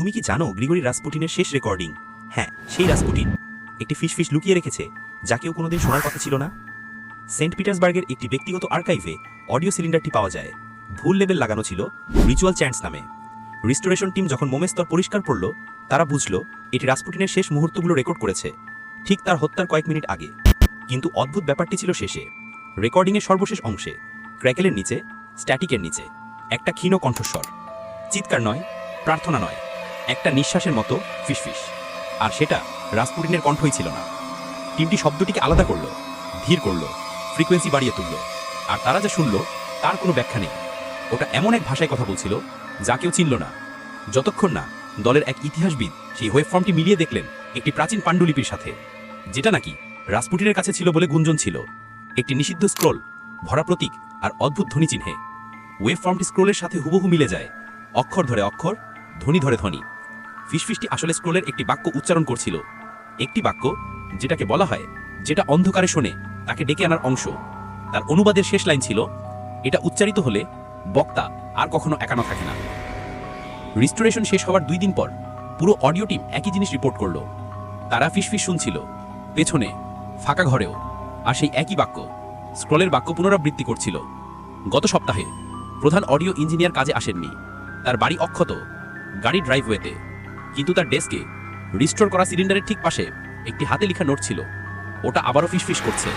তুমি কি জানো গ্রিগরি রাসপুটিনের শেষ রেকর্ডিং? হ্যাঁ সেই রাসপুটিন একটি ফিশ লুকিয়ে রেখেছে যা কেউ কোনোদিন শোনার কথা ছিল না। সেন্ট পিটার্সবার্গের একটি ব্যক্তিগত আর্কাইভে অডিও সিলিন্ডারটি পাওয়া যায়। ভুল লেভেল লাগানো ছিল রিচুয়াল চ্যান্টস নামে। রিস্টোরেশন টিম যখন মোমের স্তর পরিষ্কার করল, তারা বুঝল এটি রাসপুটিনের শেষ মুহূর্তগুলো রেকর্ড করেছে, ঠিক তার হত্যার কয়েক মিনিট আগে। কিন্তু অদ্ভুত ব্যাপারটি ছিল শেষে। রেকর্ডিংয়ের সর্বশেষ অংশে, ক্র্যাকেলের নিচে, স্ট্যাটিকের নিচে, একটা ক্ষীণ কণ্ঠস্বর। চিৎকার নয়, প্রার্থনা নয়। একটা নিঃশ্বাসের মতো ফিসফিস আর সেটা রাসপুটিনের কণ্ঠই ছিল না। টিমটি শব্দটিকে আলাদা করল, ধীর করল, ফ্রিকোয়েন্সি বাড়িয়ে তুলল। আর তারা যা শুনল, তার কোনো ব্যাখ্যা নেই। ওটা এমন এক ভাষায় কথা বলছিল, যা কেউ চিনল না। যতক্ষণ না দলের এক ইতিহাসবিদ সেই ওয়েব ফর্মটি মিলিয়ে দেখলেন একটি প্রাচীন পাণ্ডুলিপির সাথে, যেটা নাকি রাসপুটিনের কাছে ছিল বলে গুঞ্জন ছিল। একটি নিষিদ্ধ স্ক্রোল, ভরা প্রতীক আর অদ্ভুত ধ্বনি চিহ্নে। ওয়েব ফর্মটি স্ক্রোলের সাথে হুবহু মিলে যায়। অক্ষর ধরে অক্ষর, ধ্বনি ধরে ধ্বনি। ফিসফিসটি আসলে স্ক্রোলের একটি বাক্য উচ্চারণ করছিল। একটি বাক্য যেটাকে বলা হয়, যেটা অন্ধকারে শোনে, তাকে ডেকে আনার অংশ। তার অনুবাদের শেষ লাইন ছিল, এটা উচ্চারিত হলে বক্তা আর কখনো একানো থাকে না। রিস্টোরেশন শেষ হওয়ার দুই দিন পর পুরো অডিও টিম একই জিনিস রিপোর্ট করল। তারা ফিসফিস শুনছিল, পেছনে, ফাঁকা ঘরেও, আর সেই একই বাক্য স্ক্রলের বাক্য পুনরাবৃত্তি করছিল। গত সপ্তাহে প্রধান অডিও ইঞ্জিনিয়ার কাজে আসেননি। তার বাড়ি অক্ষত গাড়ি ড্রাইভওয়েতে। কিন্তু তার ডেস্কে রিস্টোর করা সিলিন্ডারের ঠিক পাশে একটি হাতে লেখা নোট ছিল। ওটা আবারও ফিসফিস করছে।